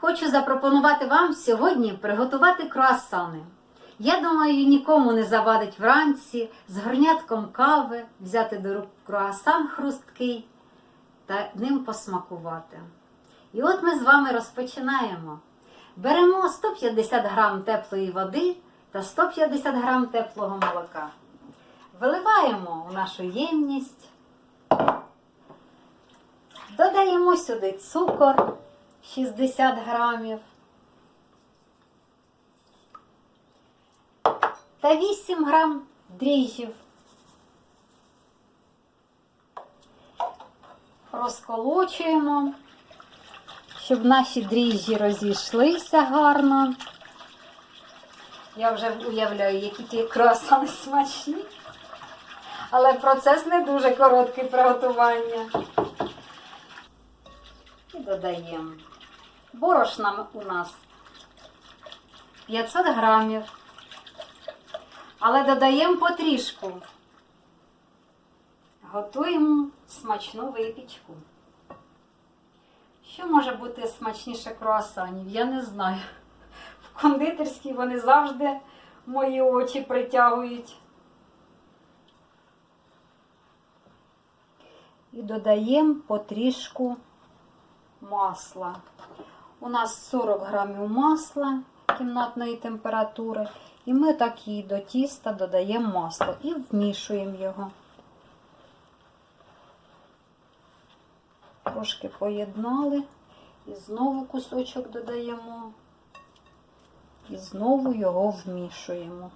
Хочу запропонувати вам сьогодні приготувати круасани. Я думаю, нікому не завадить вранці з горнятком кави взяти до рук круасан хрусткий та ним посмакувати. І от ми з вами розпочинаємо. Беремо 150 грам теплої води та 150 грам теплого молока. Виливаємо у нашу ємність. Додаємо сюди цукор 60 грамів та 8 грам дріжджів. Розколочуємо, щоб наші дріжджі розійшлися гарно. Я вже уявляю, які ті круасани смачні. Але процес не дуже короткий приготування. І додаємо. Борошна у нас 500 грамів. Але додаємо потрішку. Готуємо смачну випічку. Що може бути смачніше круасанів? Я не знаю. В кондитерській вони завжди мої очі притягують. І додаємо потрішку масла. У нас 40 грамів масла кімнатної температури. І ми так її до тіста додаємо масло і вмішуємо його. Трошки поєднали. І знову кусочок додаємо. І знову його вмішуємо.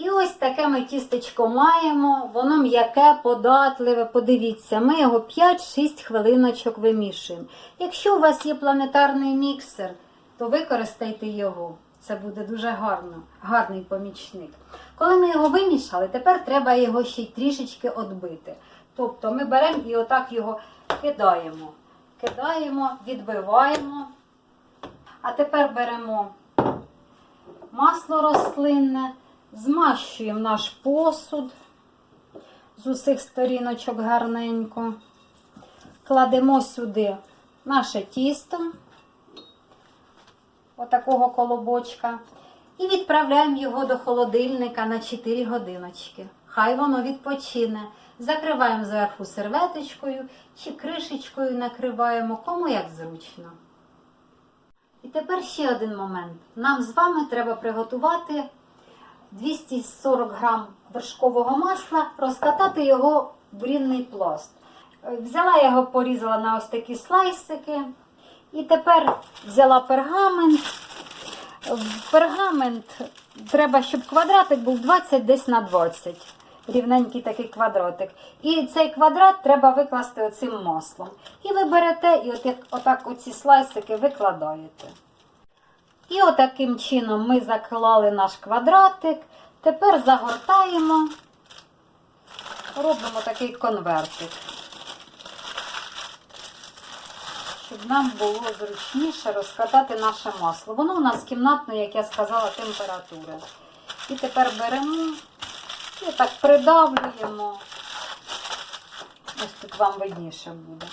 І ось таке ми тістечко маємо. Воно м'яке, податливе. Подивіться, ми його 5-6 хвилиночок вимішуємо. Якщо у вас є планетарний міксер, то використайте його. Це буде дуже гарно, гарний помічник. Коли ми його вимішали, тепер треба його ще й трішечки відбити. Тобто ми беремо і отак його кидаємо. Кидаємо, відбиваємо. А тепер беремо масло рослинне, змащуємо наш посуд з усіх сторіночок гарненько. Кладемо сюди наше тісто, отакого колобочка, і відправляємо його до холодильника на 4 годиночки. Хай воно відпочине. Закриваємо зверху серветочкою чи кришечкою накриваємо, кому як зручно. І тепер ще один момент. Нам з вами треба приготувати 240 грам вершкового масла, розкатати його в бурінний пласт. Е, Взяла я його, порізала на ось такі слайсики. І тепер взяла пергамент. Пергамент треба, щоб квадратик був 20 десь на 20. Рівненький такий квадратик. І цей квадрат треба викласти оцим маслом. І ви берете і от отак оці слайсики викладаєте. І отаким чином ми заклали наш квадратик. Тепер загортаємо, робимо такий конвертик. Щоб нам було зручніше розкатати наше масло. Воно у нас кімнатної, як я сказала, температури. І тепер беремо і так придавлюємо. Ось тут вам видніше буде.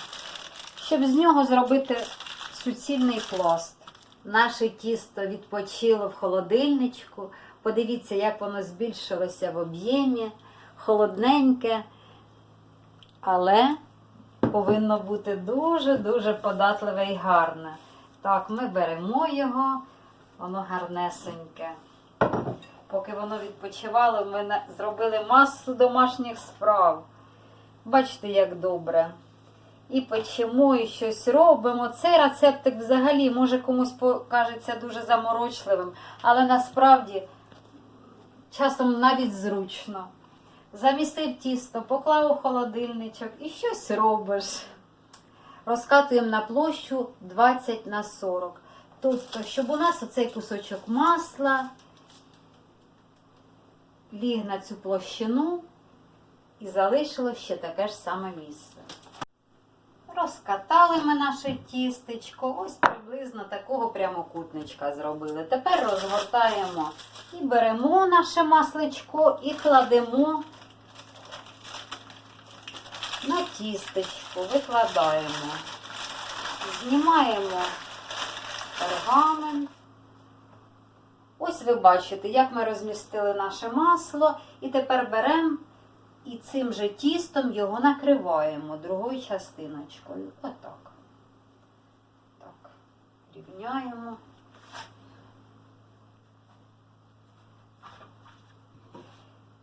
Щоб з нього зробити суцільний пласт. Наше тісто відпочило в холодильничку. Подивіться, як воно збільшилося в об'ємі, холодненьке, але повинно бути дуже-дуже податливе і гарне. Так, ми беремо його, воно гарнесеньке. Поки воно відпочивало, ми зробили масу домашніх справ. Бачите, як добре. І печемо, і щось робимо. Цей рецептик взагалі може комусь покажеться дуже заморочливим, але насправді часом навіть зручно. Замісив тісто, поклав у холодильничок і щось робиш. Розкатуємо на площу 20 на 40. Тобто, щоб у нас оцей кусочок масла ліг на цю площину і залишило ще таке ж саме місце. Розкатали ми наше тістечко, ось приблизно такого прямокутничка зробили. Тепер розгортаємо і беремо наше масличко і кладемо на тістечко, викладаємо. Знімаємо пергамент. Ось ви бачите, як ми розмістили наше масло. І тепер беремо і цим же тістом його накриваємо другою частиночкою. Отак. Так, рівняємо.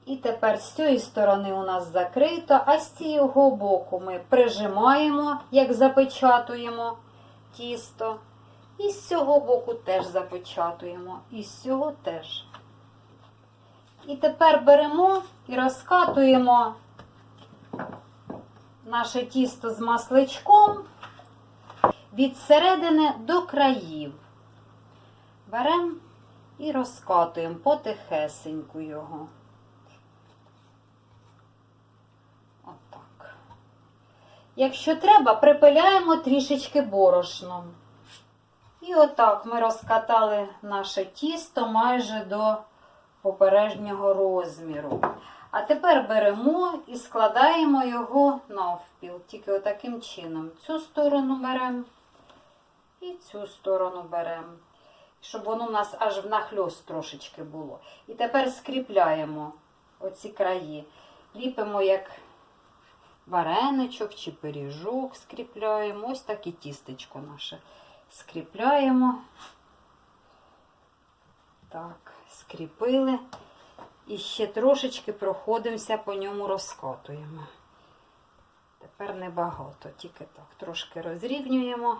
І тепер з цієї сторони у нас закрито, а з цього боку ми прижимаємо, як запечатуємо тісто. І з цього боку теж запечатуємо. І з цього теж. І тепер беремо і розкатуємо наше тісто з масличком від середини до країв. Беремо і розкатуємо потихесеньку його. Якщо треба, припиляємо трішечки борошном. І отак ми розкатали наше тісто майже до попереднього розміру. А тепер беремо і складаємо його навпіл. Тільки отаким чином. Цю сторону беремо і цю сторону беремо. Щоб воно у нас аж внахльост трошечки було. І тепер скріпляємо оці краї. Ліпимо як вареничок чи пиріжок, скріпляємо. Ось так і тістечко наше. Скріпляємо. Так, скріпили. І ще трошечки проходимося по ньому, розкатуємо. Тепер небагато, тільки так. Трошки розрівнюємо.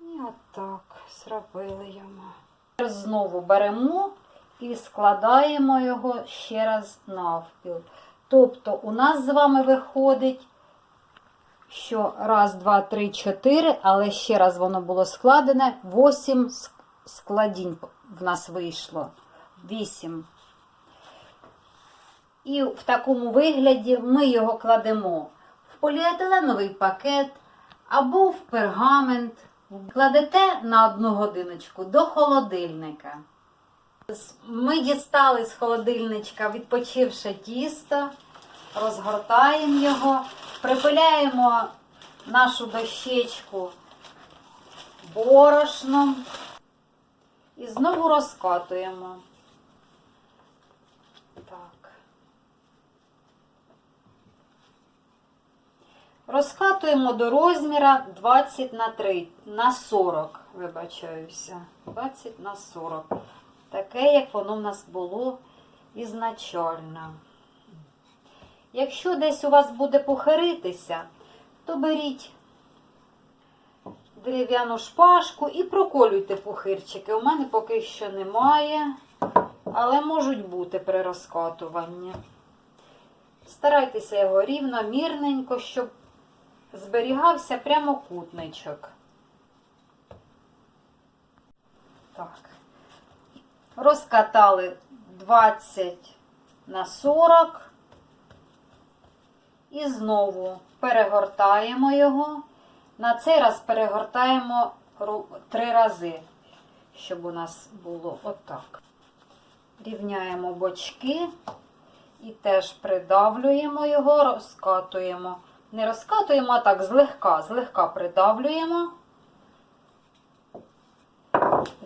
І отак зробили йому. Тепер Знову беремо і складаємо його ще раз навпіл. Тобто у нас з вами виходить, що раз, два, три, чотири, але ще раз воно було складене, восім складінь в нас вийшло. 8. І в такому вигляді ми його кладемо в поліетиленовий пакет або в пергамент. Кладете на одну годиночку до холодильника. Ми дістали з холодильничка, відпочивши тісто, розгортаємо його, припиляємо нашу дощечку борошном і знову розкатуємо. Так. Розкатуємо до розміра 20 на 3, на 40, вибачаюся. 20 на 40. Таке, як воно в нас було ізначально. Якщо десь у вас буде похиритися, то беріть дерев'яну шпажку і проколюйте пухирчики. У мене поки що немає, але можуть бути при розкатуванні. Старайтеся його рівно, мірненько, щоб зберігався прямокутничок. Так. Розкатали 20 на 40 і знову перегортаємо його. На цей раз перегортаємо три рази, щоб у нас було отак. Рівняємо бочки і теж придавлюємо його, розкатуємо. Не розкатуємо, а так злегка, злегка придавлюємо.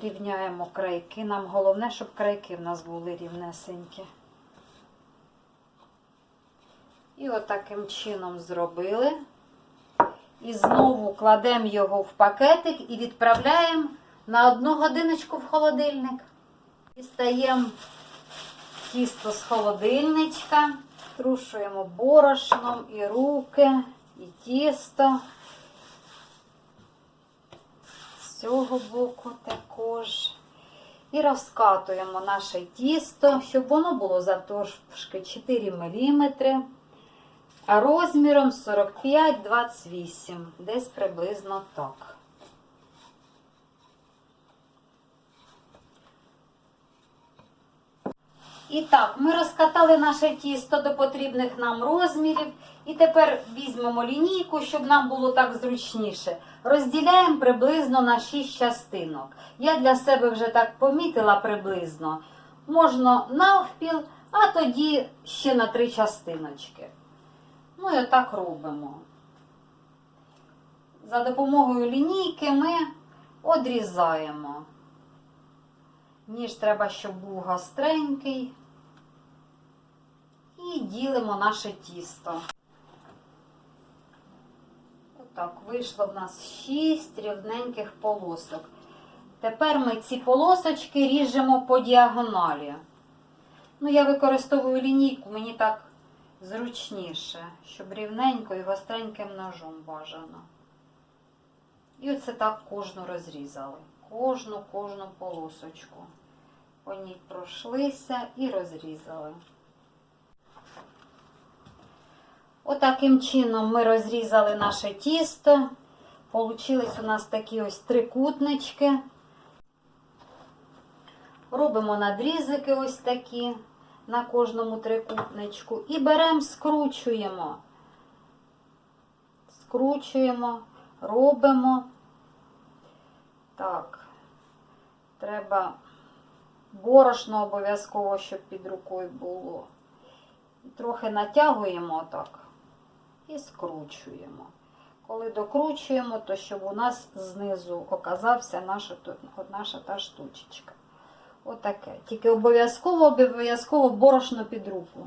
Рівняємо крайки. Нам головне, щоб крайки в нас були рівнесенькі. І отаким чином зробили. І знову кладемо його в пакетик і відправляємо на одну годиночку в холодильник. Дістаємо тісто з холодильничка, трушуємо борошном і руки, і тісто. З цього боку також. І розкатуємо наше тісто, щоб воно було завтовшки 4 мм розміром 45-28, десь приблизно так. І так, ми розкатали наше тісто до потрібних нам розмірів. І тепер візьмемо лінійку, щоб нам було так зручніше. Розділяємо приблизно на 6 частинок. Я для себе вже так помітила приблизно. Можна навпіл, а тоді ще на 3 частиночки. Ну і отак робимо. за допомогою лінійки ми одрізаємо. Ніж треба, щоб був гостренький. І ділимо наше тісто. Отак, вийшло в нас 6 рівненьких полосок. Тепер ми ці полосочки ріжемо по діагоналі. Ну, я використовую лінійку, мені так зручніше, щоб рівненько і гостреньким ножом бажано. І оце так кожну розрізали. Кожну, кожну полосочку. По ній пройшлися і розрізали. Отаким чином ми розрізали наше тісто. Получились у нас такі ось трикутнички. Робимо надрізики ось такі на кожному трикутничку. І беремо, скручуємо. Скручуємо, робимо. Так, треба борошно обов'язково, щоб під рукою було. Трохи натягуємо отак і скручуємо. Коли докручуємо, то щоб у нас знизу оказався наша, наша та штучечка. Отаке. Тільки обов'язково обов'язково борошно під руку.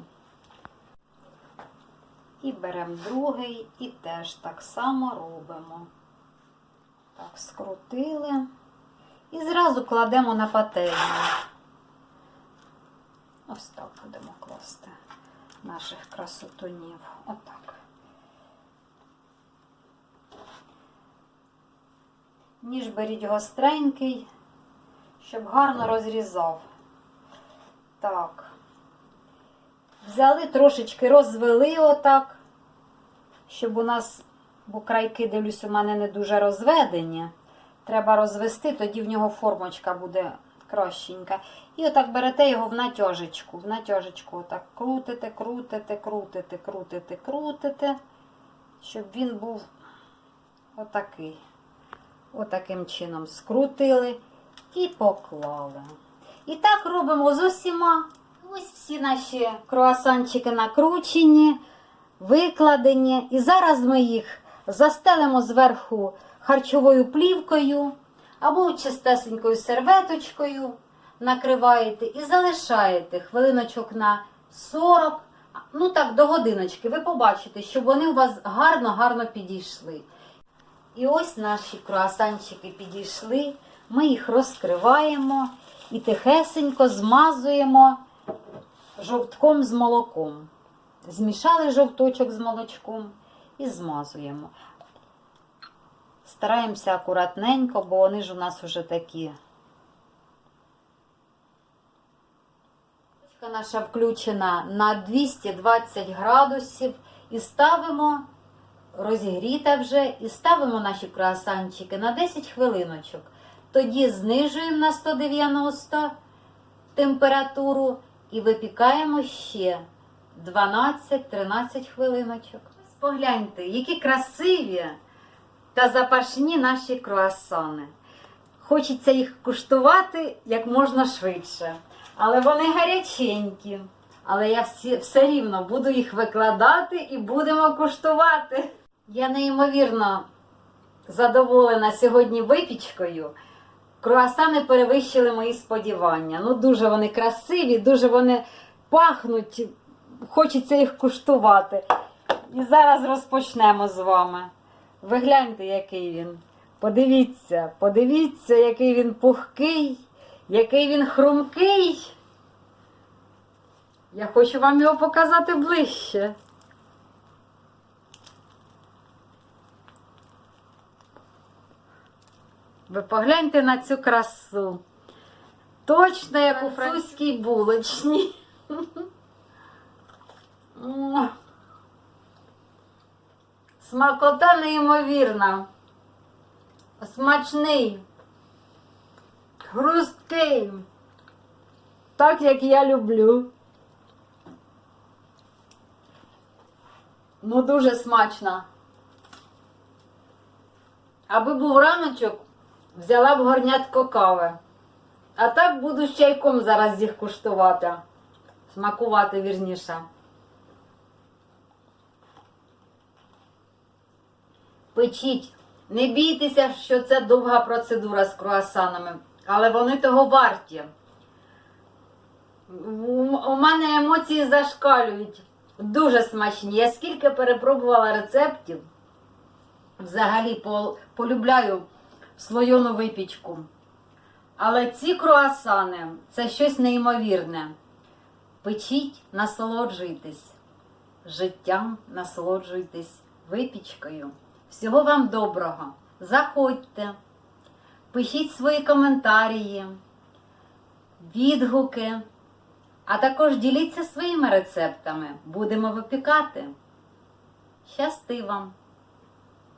І беремо другий і теж так само робимо. Так, скрутили. І зразу кладемо на пательню. Ось так будемо класти наших красотунів. Отак. Ніж беріть гостренький, щоб гарно розрізав. Так. Взяли трошечки, розвели отак, щоб у нас, бо крайки, дивлюсь, у мене не дуже розведені. Треба розвести, тоді в нього формочка буде кращенька. І отак берете його в натяжечку. В натяжечку отак крутите, крутите, крутите, крутите, крутите, щоб він був отакий. Отаким чином скрутили і поклали. І так робимо з усіма. Ось всі наші круасанчики накручені, викладені. І зараз ми їх застелимо зверху харчовою плівкою або чистесенькою серветочкою. Накриваєте і залишаєте хвилиночок на 40, ну так, до годиночки. Ви побачите, щоб вони у вас гарно-гарно підійшли. І ось наші круасанчики підійшли. Ми їх розкриваємо і тихесенько змазуємо жовтком з молоком. Змішали жовточок з молочком і змазуємо. Стараємося акуратненько, бо вони ж у нас вже такі. Наша включена на 220 градусів і ставимо розігріта вже і ставимо наші круасанчики на 10 хвилиночок. Тоді знижуємо на 190 температуру і випікаємо ще 12-13 хвилиночок. Погляньте, які красиві та запашні наші круасани. Хочеться їх куштувати як можна швидше. Але вони гаряченькі. Але я всі, все рівно буду їх викладати і будемо куштувати. Я неймовірно задоволена сьогодні випічкою. Круасани перевищили мої сподівання. Ну, дуже вони красиві, дуже вони пахнуть. Хочеться їх куштувати. І зараз розпочнемо з вами. Ви гляньте, який він. Подивіться, подивіться, який він пухкий, який він хрумкий. Я хочу вам його показати ближче. Ви погляньте на цю красу. Точно як у французькій булочній. М. Смакота неймовірна. Смачний. Хрусткий. Так, як я люблю. Ну, дуже смачно. Аби був раночок, взяла б горнятко кави. А так буду з чайком зараз їх куштувати. Смакувати вірніше. Печіть Не бійтеся, що це довга процедура з круасанами, але вони того варті. У мене емоції зашкалюють. Дуже смачні. Я скільки перепробувала рецептів, взагалі полюбляю слойону випічку. Але ці круасани це щось неймовірне. Печіть, насолоджуйтесь життям, насолоджуйтесь випічкою. Всього вам доброго. Заходьте, пишіть свої коментарі, відгуки, а також діліться своїми рецептами. Будемо випікати. Щасти вам!